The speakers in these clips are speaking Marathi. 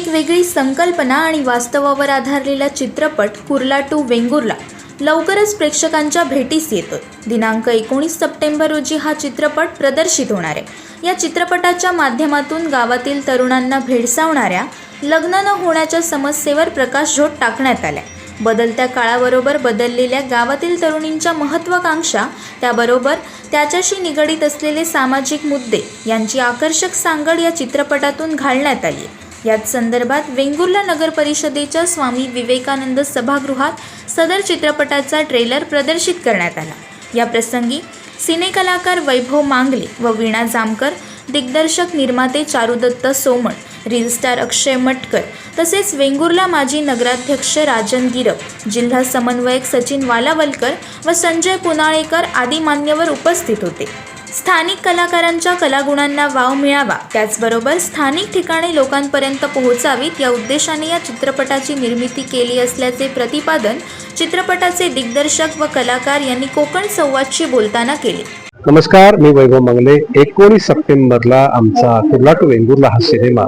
एक वेगळी संकल्पना आणि वास्तवावर आधारलेला चित्रपट कुर्ला टू वेंगुर्ला लवकरच प्रेक्षकांच्या भेटीस येतो दिनांक एकोणीस सप्टेंबर रोजी हा चित्रपट प्रदर्शित होणार आहे. या चित्रपटाच्या माध्यमातून गावातील तरुणांना भेडसावणाऱ्या लग्न न होण्याच्या समस्येवर प्रकाशझोत टाकण्यात आलाय. बदलत्या काळाबरोबर बदललेल्या गावातील तरुणींच्या महत्त्वाकांक्षा त्याबरोबर त्याच्याशी निगडीत असलेले सामाजिक मुद्दे यांची आकर्षक सांगड या चित्रपटातून घालण्यात आली आहे याच संदर्भात वेंगुर्ला नगर परिषदेच्या स्वामी विवेकानंद सभागृहात सदर चित्रपटाचा ट्रेलर प्रदर्शित करण्यात आला. या प्रसंगी सिनेकलाकार वैभव मांगले व वीणा जामकर दिग्दर्शक निर्माते चारुदत्त सोमण रील स्टार अक्षय मटकर तसेच वेंगुर्ला माजी नगराध्यक्ष राजन गिरप जिल्हा समन्वयक सचिन वालावलकर व संजय पुनाळेकर आदी मान्यवर उपस्थित होते. स्थानिक कलाकारांच्या कलागुणांना वाव मिळावा त्याचबरोबर स्थानिक ठिकाणी लोकांपर्यंत पोहोचावीत या उद्देशाने या चित्रपटाची निर्मिती केली असल्याचे प्रतिपादन चित्रपटाचे दिग्दर्शक व कलाकार यांनी कोकण संवादशी बोलताना केले. नमस्कार मी वैभव मंगले. एकोणीस सप्टेंबरला आमचा कुर्ला टू वेंगुर्ला हा सिनेमा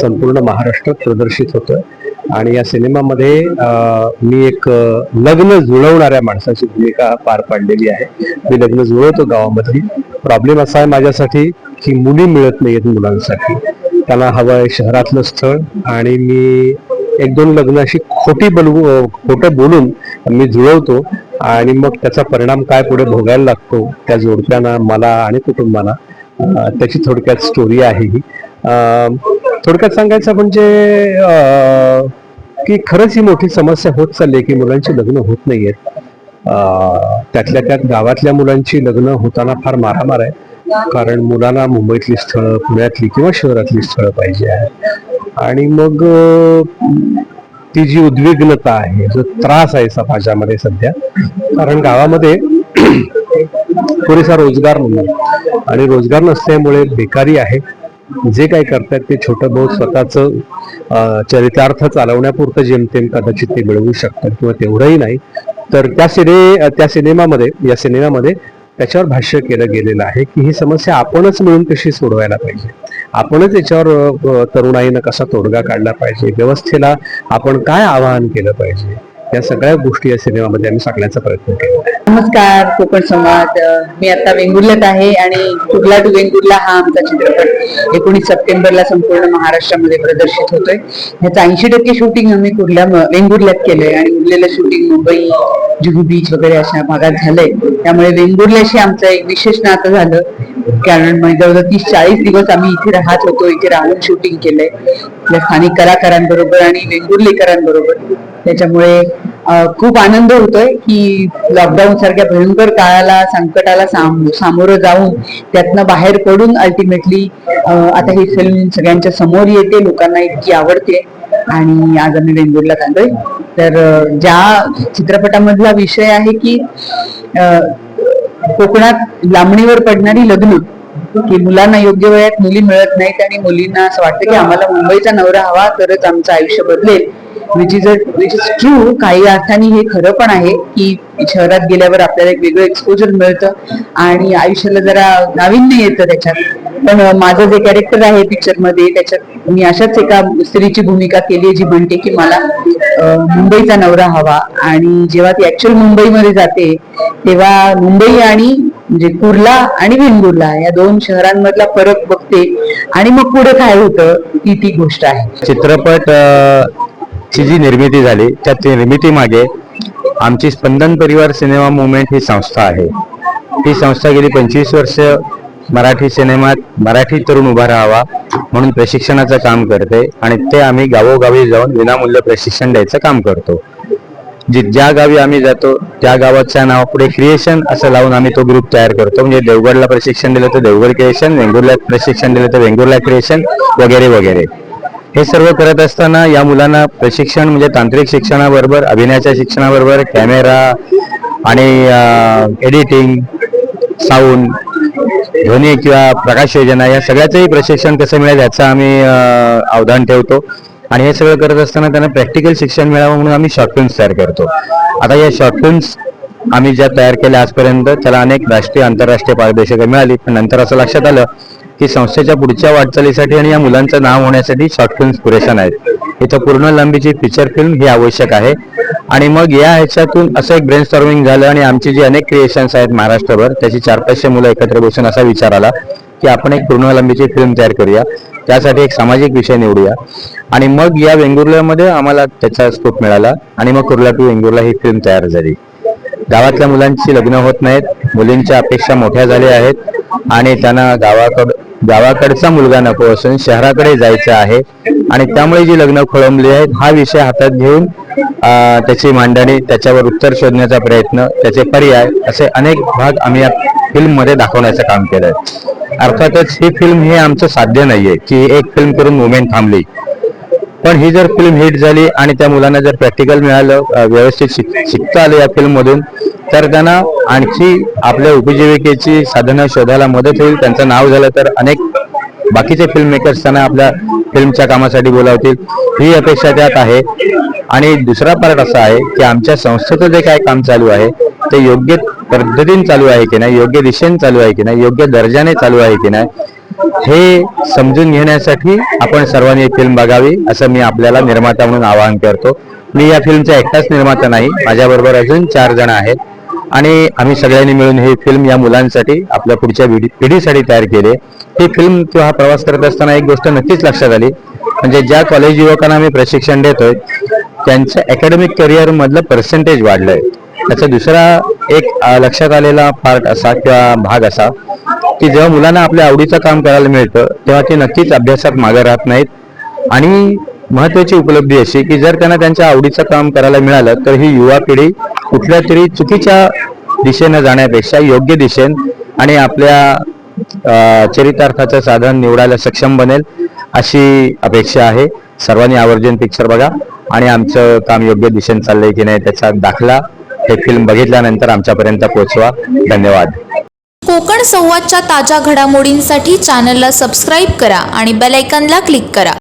संपूर्ण महाराष्ट्रात प्रदर्शित होतोय. आणि या सिनेमामध्ये मी एक लग्न जुळवणाऱ्या माणसाची भूमिका पार पाडलेली आहे. मी लग्न जुळवतो गावामध्ये प्रॉब्लेम असा आहे माझ्यासाठी की मुली मिळत नाहीत मुलांसाठी. त्यांना हवं आहे शहरातलं स्थळ आणि मी एक दोन लग्न अशी खोटी बोलवू खोटं बोलून मी जुळवतो आणि मग त्याचा परिणाम काय पुढे भोगायला लागतो त्या जोडप्यांना मला आणि कुटुंबाला त्याची थोडक्यात स्टोरी आहे ही. थोडक्यात सांगायचं म्हणजे की खरंच ही मोठी समस्या होत चालली आहे की मुलांची लग्न होत नाहीयेत आहेत त्यातल्या त्यात गावातल्या मुलांची लग्न होताना फार मारामार आहे. कारण मुलांना मुंबईतली स्थळं पुण्यातली किंवा शहरातली स्थळं पाहिजे आहे आणि मग ती जी उद्विग्नता आहे जो त्रास आहे समाजामध्ये सध्या कारण गावामध्ये पुरेसा रोजगार नाही आणि रोजगार नसल्यामुळे बेकारी आहे जे काही करतात ते छोटं बहुत स्वतःच चरितार्थ चालवण्यापुरतं जेमतेम कदाचित ते मिळवू शकतात किंवा तेवढंही नाही. तर त्या सिने त्या सिनेमामध्ये या सिनेमामध्ये त्याच्यावर भाष्य केलं गेलेलं आहे की ही समस्या आपणच मिळून कशी सोडवायला पाहिजे? आपणच याच्यावर तरुणाईनं कसा तोडगा काढला पाहिजे? व्यवस्थेला आपण काय आवाहन केलं पाहिजे? या सगळ्या गोष्टी या सिनेमामध्ये आम्ही सांगण्याचा प्रयत्न केला. नमस्कार कोकण संवाद मी आता वेंगुर्ल्यात आहे आणि कुर्ला टू वेंगुर्ला हा आमचा चित्रपट एकोणीस सप्टेंबरला संपूर्ण महाराष्ट्रामध्ये प्रदर्शित होतोय. ह्याचं ऐंशी टक्के शूटिंग आम्ही कुर्ला वेंगुर्ल्यात केलंय आणि उरलेलं शूटिंग मुंबई जुहू बीच वगैरे अशा भागात झालंय. त्यामुळे वेंगुर्ल्याशी आमचं एक विशेष नातं झालं. कारण जवळजवळ तीस चाळीस दिवस आम्ही इथे राहत होतो इथे राहून शूटिंग केलंय. स्थानिक कलाकारांबरोबर आणि वेंगुर्लेकरांबरोबर. त्याच्यामुळे खूप आनंद होतोय की लॉकडाऊन सारख्या भयंकर काळाला संकटाला साम- सामोरं जाऊन त्यातनं बाहेर पडून अल्टिमेटली आता ही फिल्म सगळ्यांच्या समोर येते लोकांना इतकी आवडते. आणि आज आम्ही वेंगुर्ला आलोय तर ज्या चित्रपटामधला विषय आहे की कोकणात लांबणीवर पडणारी लग्न की मुलांना योग्य वयात मुली मिळत नाहीत आणि मुलींना असं वाटतं की आम्हाला मुंबईचा नवरा हवा तरच आमचं आयुष्य बदलेल. Which is which is true काही अर्थाने हे खरं पण आहे की शहरात गेल्यावर आपल्याला एक वेगळं एक्सपोजर मिळतं आणि आयुष्याला जरा नाविन्य येतं त्याच्यात. पण माझं जे कॅरेक्टर आहे पिक्चरमध्ये त्याच्यात मी अशाच एका स्त्रीची भूमिका केली आहे जी म्हणते की मला मुंबईचा नवरा हवा. आणि जेव्हा ती ऍक्च्युअल मुंबईमध्ये जाते तेव्हा मुंबई आणि म्हणजे कुर्ला आणि वेंगुर्ला या दोन शहरांमधला फरक बघते आणि मग पुढे काय होतं ती ती गोष्ट आहे. चित्रपट ची जी निर्मिती झाली त्या निर्मितीमागे आमची स्पंदन परिवार सिनेमा मुवमेंट ही संस्था आहे. ही संस्था गेली पंचवीस वर्ष मराठी सिनेमात मराठी तरुण उभा राहावा म्हणून प्रशिक्षणाचं काम करते आणि ते आम्ही गावोगावी जाऊन विनामूल्य प्रशिक्षण द्यायचं काम करतो. जी ज्या गावी आम्ही जातो त्या गावाच्या नावापुढे क्रिएशन असं लावून आम्ही तो ग्रुप तयार करतो. म्हणजे देवगडला प्रशिक्षण दिलं तर देवगड क्रिएशन वेंगुर्ला प्रशिक्षण दिलं तर वेंगुर्ला क्रिएशन वगैरे वगैरे. हे सर्व करत असताना या मुलांना प्रशिक्षण म्हणजे तांत्रिक शिक्षणाबरोबर अभिनयाच्या शिक्षणाबरोबर कॅमेरा आणि एडिटिंग साऊंड ध्वनी किंवा प्रकाश योजना या सगळ्याचंही प्रशिक्षण कसं मिळेल याचं आम्ही अवधान ठेवतो. आणि हे सगळं करत असताना त्यांना प्रॅक्टिकल शिक्षण मिळावं म्हणून आम्ही शॉर्ट फिल्म्स तयार करतो. आता या शॉर्ट फिल्म्स आम्ही ज्या तयार केल्या आजपर्यंत त्याला अनेक राष्ट्रीय आंतरराष्ट्रीय पारदर्शक मिळाली. पण नंतर असं लक्षात आलं की संस्थेच्या पुढच्या वाटचालीसाठी आणि या मुलांचं नाव होण्यासाठी शॉर्ट फिल्म्स पुरेशा नाहीत. इथं पूर्ण लांबीची फीचर फिल्म ही आवश्यक आहे. आणि मग या ह्याच्यातून असं एक ब्रेन स्टॉर्मिंग झालं आणि आमची जी अनेक क्रिएशन्स आहेत महाराष्ट्रभर त्याची चार पाचशे मुलं एकत्र बसून असा विचार आला की आपण एक पूर्ण लांबीची फिल्म तयार करूया. त्यासाठी एक सामाजिक विषय निवडूया. आणि मग या वेंगुर्ल्यामध्ये आम्हाला त्याचा स्कोप मिळाला आणि मग कुर्ला टू वेंगुर्ला ही फिल्म तयार झाली. गावातल्या मुलांची लग्न होत नाहीत मुलींच्या अपेक्षा मोठ्या झाल्या आहेत आणि त्यांना गावाकड गावाकडचा मुलगा नको असून शहराकडे जायचं आहे. आणि त्यामुळे जी लग्न खोळंबली आहेत हा विषय हातात घेऊन त्याची मांडणी त्याच्यावर उत्तर शोधण्याचा प्रयत्न त्याचे पर्याय असे अनेक भाग आम्ही या फिल्ममध्ये दाखवण्याचं काम केलंय. अर्थातच ही फिल्म हे आमचं साध्य नाहीये की एक फिल्म करून मुवमेंट थांबली. पण ही जर फिल्म हिट झाली आणि त्या मुलांना जर प्रॅक्टिकल मिळालं व्यवस्थित शिक शिकता आलं या फिल्म मधून तर त्यांना आणखी आपल्या उपजीविकेची साधनं शोधायला मदत होईल. त्यांचं नाव झालं तर अनेक बाकीचे फिल्म मेकर्स त्यांना आपल्या फिल्मच्या कामासाठी बोलावतील. ही अपेक्षा त्यात आहे. आणि दुसरा पार्ट असा आहे की आमच्या संस्थेचं जे काय काम चालू आहे ते योग्य पद्धतीने चालू आहे की नाही योग्य दिशेने चालू आहे की नाही योग्य दर्जाने चालू आहे की नाही हे समजून घेण्यासाठी आपण सर्वांनी ही फिल्म बघावी असं मी आपल्याला निर्माता म्हणून आवाहन करतो. मी या फिल्मचा एकटाच निर्माता नाही माझ्याबरोबर अजून चार जण आहेत. आणि आम्ही सगळ्यांनी मिळून ही फिल्म या मुलांसाठी आपल्या पुढच्या पिढीसाठी तयार केली. आहे. ही फिल्म तो हा प्रवास करत असताना एक गोष्ट नक्कीच लक्षात आली. म्हणजे ज्या कॉलेज युवकांना आम्ही प्रशिक्षण देतोय त्यांचं अकॅडमिक करिअरमधलं पर्सेंटेज वाढलंय. त्याचा दुसरा एक लक्षात आलेला पार्ट असा किंवा भाग असा की जेव्हा मुलांना आपल्या आवडीचं काम करायला मिळतं तेव्हा ते नक्कीच अभ्यासात मागे राहत नाहीत. आणि महत्वाची उपलब्धी अशी की जर त्यांना त्यांच्या आवडीचं काम करायला मिळालं तर ही युवा पिढी कुठल्या तरी चुकीच्या दिशेनं जाण्यापेक्षा योग्य दिशेन आणि आपल्या चरितार्थाचं साधन निवडायला सक्षम बनेल अशी अपेक्षा आहे. सर्वांनी आवर्जून पिक्चर बघा आणि आमचं काम योग्य दिशेने चाललंय की नाही त्याचा दाखला हे फिल्म बघितल्यानंतर आमच्यापर्यंत पोहोचवा. धन्यवाद. कोकण संवादच्या ताज्या घडामोडींसाठी चॅनलला सबस्क्राईब करा आणि बेलायकनला क्लिक करा.